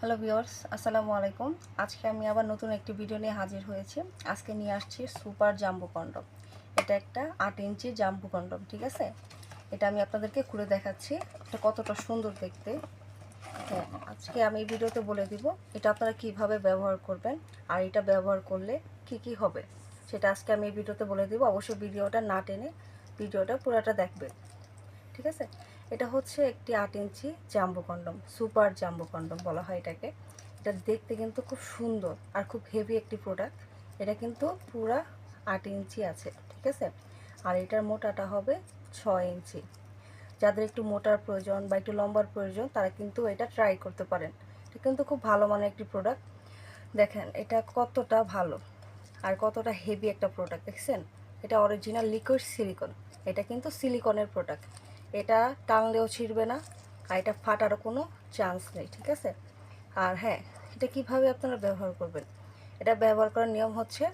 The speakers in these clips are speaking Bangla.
হ্যালো ভিওর্স আসসালামু আলাইকুম। আজকে আমি আবার নতুন একটি ভিডিও নিয়ে হাজির হয়েছি। আজকে নিয়ে আসছি সুপার জাম্বু কন্ডম। এটা একটা আট ইঞ্চি জাম্বু কন্ডম, ঠিক আছে? এটা আমি আপনাদেরকে খুলে দেখাচ্ছি। এটা কতটা সুন্দর দেখতে। হ্যাঁ আজকে আমি এই ভিডিওতে বলে দিব এটা আপনারা কীভাবে ব্যবহার করবেন আর এটা ব্যবহার করলে কি কি হবে। সেটা আজকে আমি এই ভিডিওতে বলে দিব। অবশ্যই ভিডিওটা না টেনে ভিডিওটা পুরোটা দেখবেন। ঠিক আছে? এটা হচ্ছে একটি আট ইঞ্চি জাম্বু কন্ডম সুপার জাম্বু কন্ডম বলা হয় এটাকে। এটা দেখতে কিন্তু খুব সুন্দর আর খুব হেভি একটি প্রোডাক্ট এটা কিন্তু পুরা আট ইঞ্চি আছে, ঠিক আছে? আর এটার মোটাটা হবে ছয় ইঞ্চি। যাদের একটু মোটার প্রয়োজন বা একটু লম্বার প্রয়োজন, তারা কিন্তু এটা ট্রাই করতে পারেন। এটা কিন্তু খুব ভালো মানের একটি প্রোডাক্ট দেখেন, এটা কতটা ভালো আর কতটা হেভি একটা প্রোডাক্ট দেখছেন? এটা অরিজিনাল লিকুইড সিলিকন এটা কিন্তু সিলিকনের প্রোডাক্ট এটা টানলেও ছিঁড়বে না, আর এটা ফাটারও কোনো চান্স নেই, ঠিক আছে? আর হ্যাঁ এটা কীভাবে আপনারা ব্যবহার করবেন? এটা ব্যবহার করার নিয়ম হচ্ছে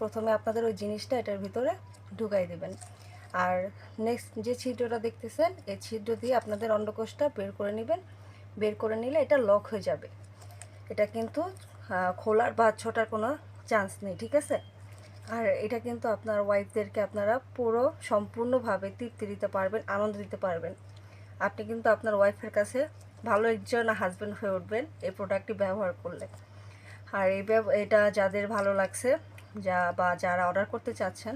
প্রথমে আপনাদের ওই জিনিসটা এটার ভিতরে ঢুকাই দেবেন। আর নেক্সট যে ছিদ্রটা দেখতেছেন, এই ছিদ্র দিয়ে আপনাদের অন্ডকোষটা বের করে নেবেন। বের করে নিলে এটা লক হয়ে যাবে। এটা কিন্তু খোলার বা ছোটার কোনো চান্স নেই, ঠিক আছে? আর এটা কিন্তু আপনার ওয়াইফদেরকে আপনারা পুরো সম্পূর্ণভাবে তৃপ্তি দিতে পারবেন, আনন্দ দিতে পারবেন। আপনি কিন্তু আপনার ওয়াইফের কাছে ভালো একজন হাজব্যান্ড হয়ে উঠবেন এই প্রোডাক্টটি ব্যবহার করলে। আর এই এটা যাদের ভালো লাগছে, যা বা যারা অর্ডার করতে চাচ্ছেন,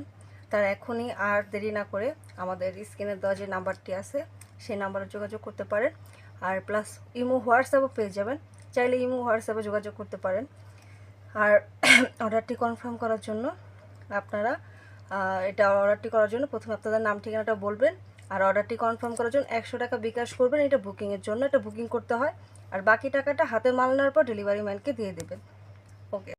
তারা এখনই আর দেরি না করে আমাদের স্ক্রিনে দেওয়া যে নাম্বারটি আছে, সেই নাম্বারে যোগাযোগ করতে পারেন। আর প্লাস ইমো হোয়াটসঅ্যাপও পেয়ে যাবেন। চাইলে ইমো, হোয়াটসঅ্যাপে যোগাযোগ করতে পারেন। আর অর্ডারটি কনফার্ম করার জন্য আপনারা এটা অর্ডারটি করার জন্য প্রথমে আপনাদের নাম ঠিকানাটা বলবেন, আর অর্ডারটি কনফার্ম করার জন্য একশো টাকা বিকাশ করবেন, এটা বুকিংয়ের জন্য, এটা বুকিং করতে হয়, আর বাকি টাকাটা হাতে মাল নেওয়ার পর ডেলিভারি ম্যানকে দিয়ে দেবেন। ওকে